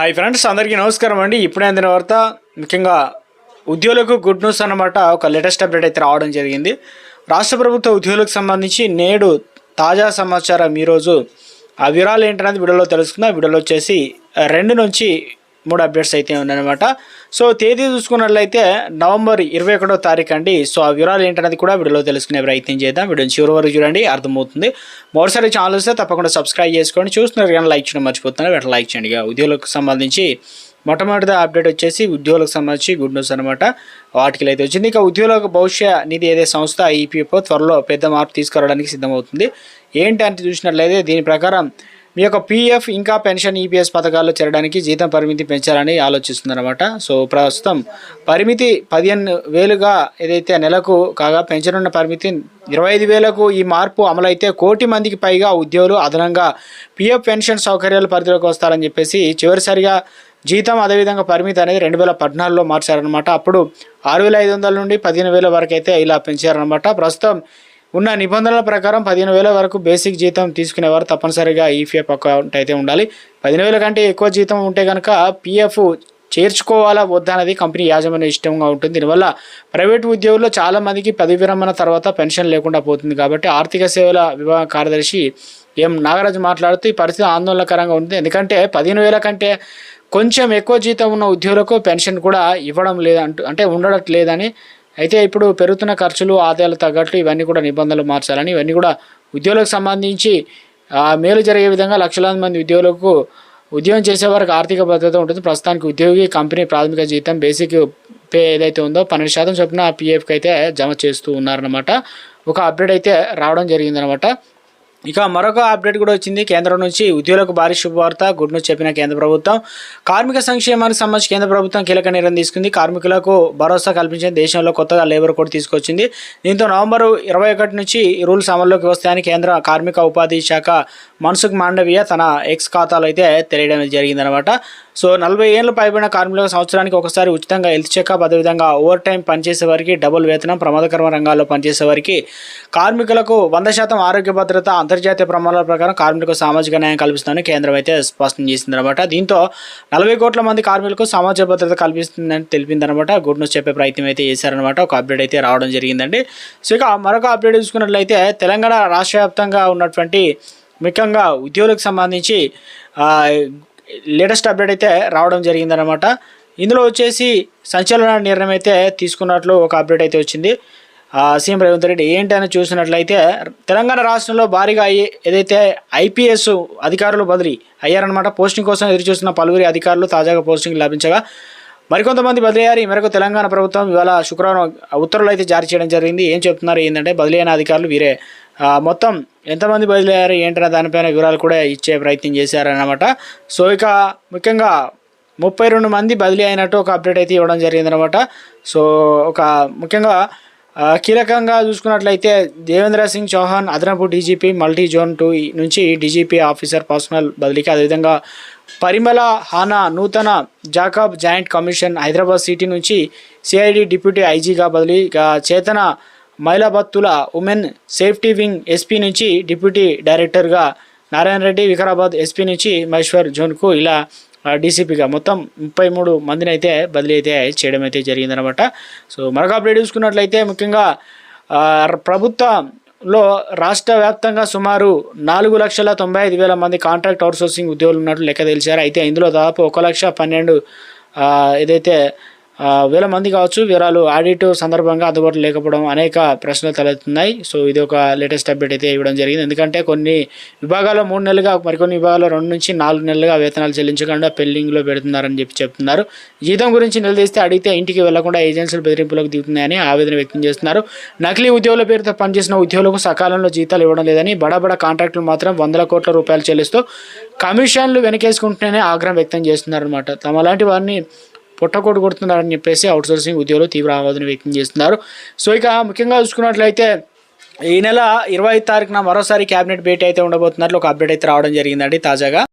Hi friends అందరికీ నమస్కారం అండి. ఇప్పుడే అందిన వార్త ముఖ్యంగా ఉద్యోగులకు గుడ్ న్యూస్ అన్నమాట. ఒక లేటెస్ట్ అప్డేట్ అయితే రావడం జరిగింది. రాష్ట్ర ప్రభుత్వ ఉద్యోగులకు సంబంధించి నేడు తాజా సమాచారం ఈరోజు. ఆ వివరాలు ఏంటనేది వీడియోలో తెలుసుకుందాం. వీడియోలో వచ్చేసి రెండు నుంచి మూడు అప్డేట్స్ అయితే ఉన్నాయన్నమాట. సో తేదీ చూసుకున్నట్లయితే నవంబర్ ఇరవై ఒకటో తారీఖు అండి. సో ఆ వివరాలు ఏంటనేది కూడా వీడియోలో తెలుసుకునే ప్రయత్నం చేద్దాం. వీడియోని చివరి వరకు చూడండి అర్థమవుతుంది. మరోసారి ఛానల్ వస్తే తప్పకుండా సబ్స్క్రైబ్ చేసుకోండి. చూస్తున్నారు కానీ లైక్ చేయడం మర్చిపోతున్నారు. వెంటనే లైక్ చేయండి. ఇక ఉద్యోగులకు సంబంధించి మొట్టమొదటి అప్డేట్ వచ్చేసి ఉద్యోగులకు సంబంధించి గుడ్ న్యూస్ అనమాట వాటికి అయితే వచ్చింది. ఇక ఉద్యోగులకు భవిష్య నిధి ఏదే సంస్థ ఈపీఎఫ్ త్వరలో పెద్ద మార్పు తీసుకురావడానికి సిద్ధమవుతుంది. ఏంటి అంటే చూసినట్లయితే దీని ప్రకారం మీ యొక్క పీఎఫ్ ఇంకా పెన్షన్ ఈపీఎస్ పథకాల్లో చేరడానికి జీతం పరిమితి పెంచాలని ఆలోచిస్తుందన్నమాట సో ప్రస్తుతం పరిమితి పదిహేను వేలుగా ఏదైతే నెలకు కాగా పెంచనున్న పరిమితి ఇరవై ఐదు వేలకు ఈ మార్పు అమలైతే కోటి మందికి పైగా ఉద్యోగులు అదనంగా పీఎఫ్ పెన్షన్ సౌకర్యాలు పరిధిలోకి వస్తారని చెప్పేసి చివరిసారిగా జీతం అదేవిధంగా పరిమితి అనేది రెండు వేల పద్నాలుగులో మార్చారనమాట అప్పుడు ఆరు వేల ఐదు వందల నుండి పదిహేను వేల వరకు అయితే ఇలా పెంచారనమాట ప్రస్తుతం ఉన్న నిబంధనల ప్రకారం పదిహేను వేల వరకు బేసిక్ జీతం తీసుకునేవారు తప్పనిసరిగా ఈపీఎఫ్ అకౌంట్ అయితే ఉండాలి. పదిహేను వేల కంటే ఎక్కువ జీతం ఉంటే కనుక పీఎఫ్ చేర్చుకోవాలా వద్దా అనేది కంపెనీ యాజమాన్య ఇష్టంగా ఉంటుంది. దీనివల్ల ప్రైవేట్ ఉద్యోగుల్లో చాలా మందికి పదవి విరమణ తర్వాత పెన్షన్ లేకుండా పోతుంది కాబట్టి ఆర్థిక సేవల విభాగ కార్యదర్శి ఎం నాగరాజు మాట్లాడుతూ ఈ పరిస్థితి ఆందోళనకరంగా ఉంది ఎందుకంటే పదిహేను వేల కంటే కొంచెం ఎక్కువ జీతం ఉన్న ఉద్యోగులకు పెన్షన్ కూడా ఇవ్వడం లేదంటూ అంటే ఉండడం లేదని అయితే ఇప్పుడు పెరుగుతున్న ఖర్చులు ఆదాయాలు తగ్గట్లు ఇవన్నీ కూడా నిబంధనలు మార్చాలని ఇవన్నీ కూడా ఉద్యోగులకు సంబంధించి మేలు జరిగే విధంగా లక్షలాది మంది ఉద్యోగులకు ఉద్యోగం చేసే వారికి ఆర్థిక భద్రత ఉంటుంది. ప్రస్తుతానికి ఉద్యోగి కంపెనీ ప్రాథమిక జీతం బేసిక్ పే ఏదైతే ఉందో పన్నెండు శాతం చొప్పున పిఎఫ్కి అయితే జమ చేస్తూ ఉన్నారనమాట ఒక అప్డేట్ అయితే రావడం జరిగిందనమాట ఇక మరొక అప్డేట్ కూడా వచ్చింది. కేంద్రం నుంచి ఉద్యోగులకు భారీ శుభవార్త గుడ్ న్యూస్ చెప్పిన కేంద్ర ప్రభుత్వం. కార్మిక సంక్షేమానికి సంబంధించి కేంద్ర ప్రభుత్వం కీలక నిర్ణయం తీసుకుంది. కార్మికులకు భరోసా కల్పించిన దేశంలో కొత్తగా లేబర్ కోడ్ తీసుకొచ్చింది. దీంతో నవంబర్ ఇరవై ఒకటి నుంచి ఈ రూల్స్ అమల్లోకి వస్తాయని కేంద్ర కార్మిక ఉపాధి శాఖ మన్సుఖ్ మాండవీయ తన ఎక్స్ ఖాతాలో అయితే తెలియడం జరిగిందనమాట సో నలభై ఏళ్ళు పైబడిన కార్మికులకు సంవత్సరానికి ఒకసారి ఉచితంగా హెల్త్ చెకప్ అదేవిధంగా ఓవర్ టైం పనిచేసే వారికి డబుల్ వేతనం ప్రమాదకరమైన రంగాల్లో పనిచేసే వారికి కార్మికులకు వంద శాతం ఆరోగ్య భద్రత అంతర్జాతీయ ప్రమాణాల ప్రకారం కార్మికులకు సామాజిక న్యాయం కల్పిస్తుందని కేంద్రం అయితే స్పష్టం చేసిందనమాట దీంతో నలభై కోట్ల మంది కార్మికులకు సామాజిక భద్రత కల్పిస్తుందని తెలిపిందనమాట గుడ్ న్యూస్ చెప్పే ప్రయత్నం అయితే చేశారనమాట ఒక అప్డేట్ అయితే రావడం జరిగిందండి. సో ఇక మరొక అప్డేట్ చూసుకున్నట్లయితే తెలంగాణ రాష్ట్ర వ్యాప్తంగా ఉన్నటువంటి ముఖ్యంగా ఉద్యోగులకు సంబంధించి లేటెస్ట్ అప్డేట్ అయితే రావడం జరిగిందనమాట ఇందులో వచ్చేసి సంచలన నిర్ణయం అయితే తీసుకున్నట్లు ఒక అప్డేట్ అయితే వచ్చింది. సీఎం రేవంత్ రెడ్డి ఏంటని చూసినట్లయితే తెలంగాణ రాష్ట్రంలో భారీగా ఏదైతే ఐపీఎస్ అధికారులు బదిలీ అయ్యారనమాట పోస్టింగ్ కోసం ఎదురు చూస్తున్న పలువురి అధికారులు తాజాగా పోస్టింగ్ లభించగా మరికొంతమంది బదిలీ ఈ మేరకు తెలంగాణ ప్రభుత్వం ఇవాళ శుక్రవారం ఉత్తర్వులు అయితే జారీ చేయడం జరిగింది. ఏం చెప్తున్నారు? ఏంటంటే బదిలీ అయిన అధికారులు వీరే. మొత్తం ఎంతమంది బదిలీ ఏంటనే దానిపైన వివరాలు కూడా ఇచ్చే ప్రయత్నం చేశారన్నమాట. సో ఇక ముఖ్యంగా ముప్పై రెండు మంది బదిలీ అయినట్టు ఒక అప్డేట్ అయితే ఇవ్వడం జరిగిందనమాట సో ఒక ముఖ్యంగా కీలకంగా చూసుకున్నట్లయితే దేవేంద్ర సింగ్ చౌహాన్ అదనపు డీజీపీ మల్టీ జోన్ టూ నుంచి డీజీపీ ఆఫీసర్ పర్సనల్ బదిలీకి అదేవిధంగా Parimala Hana Nutana Jacob joint commission Hyderabad city నుంచి సిఐడి డిప్యూటీ ఐజీగా బదిలీ Chetana Mylabathula women safety wing SP నుంచి డిప్యూటీ డైరెక్టర్గా నారాయణ రెడ్డి వికారాబాద్ ఎస్పీ నుంచి మహేశ్వర్ జోన్కు ఇలా డీసీపీగా మొత్తం ముప్పై మూడు మందిని అయితే బదిలీ అయితే చేయడం అయితే జరిగిందనమాట సో మరొక అప్డేట్ చూసుకున్నట్లయితే ముఖ్యంగా ప్రభుత్వంలో రాష్ట్ర వ్యాప్తంగా సుమారు నాలుగు లక్షల తొంభై ఐదు వేల మంది కాంట్రాక్ట్ అవుట్సోర్సింగ్ ఉద్యోగులు ఉన్నట్లు లెక్క తెలిసారు అయితే ఇందులో దాదాపు ఒక లక్ష పన్నెండు ఏదైతే వేల మంది కావచ్చు వివరాలు ఆడిట్ సందర్భంగా అందుబాటులో లేకపోవడం అనేక ప్రశ్నలు తలెత్తున్నాయి. సో ఇది ఒక లేటెస్ట్ అప్డేట్ అయితే ఇవ్వడం జరిగింది. ఎందుకంటే కొన్ని విభాగాల్లో మూడు నెలలుగా మరికొన్ని విభాగాల్లో రెండు నుంచి నాలుగు నెలలుగా వేతనాలు చెల్లించకుండా పెండింగ్లో పెడుతున్నారని చెప్పి చెప్తున్నారు. జీతం గురించి నిలదీస్తే అడిగితే ఇంటికి వెళ్ళకుండా ఏజెన్సీలు బెదిరింపులకు దిగుతున్నాయని ఆవేదన వ్యక్తం చేస్తున్నారు. నకిలీ ఉద్యోగుల పేరుతో పనిచేసిన ఉద్యోగులకు సకాలంలో జీతాలు ఇవ్వడం లేదని బడబడ కాంట్రాక్టులు మాత్రం వందల కోట్ల రూపాయలు చెల్లిస్తూ కమిషన్లు వెనకేసుకుంటూనే ఆగ్రహం వ్యక్తం చేస్తున్నారనమాట తమ లాంటి వారిని పొట్టకోటు కొడుతున్నారని చెప్పేసి అవుట్సోర్సింగ్ ఉద్యోగులు తీవ్ర ఆవేదన వ్యక్తం చేస్తున్నారు. సో ఇక ముఖ్యంగా చూసుకున్నట్లయితే ఈ నెల ఇరవై తారీఖున మరోసారి కేబినెట్ భేటీ అయితే ఉండబోతున్నట్లు ఒక అప్డేట్ అయితే రావడం జరిగిందండి తాజాగా.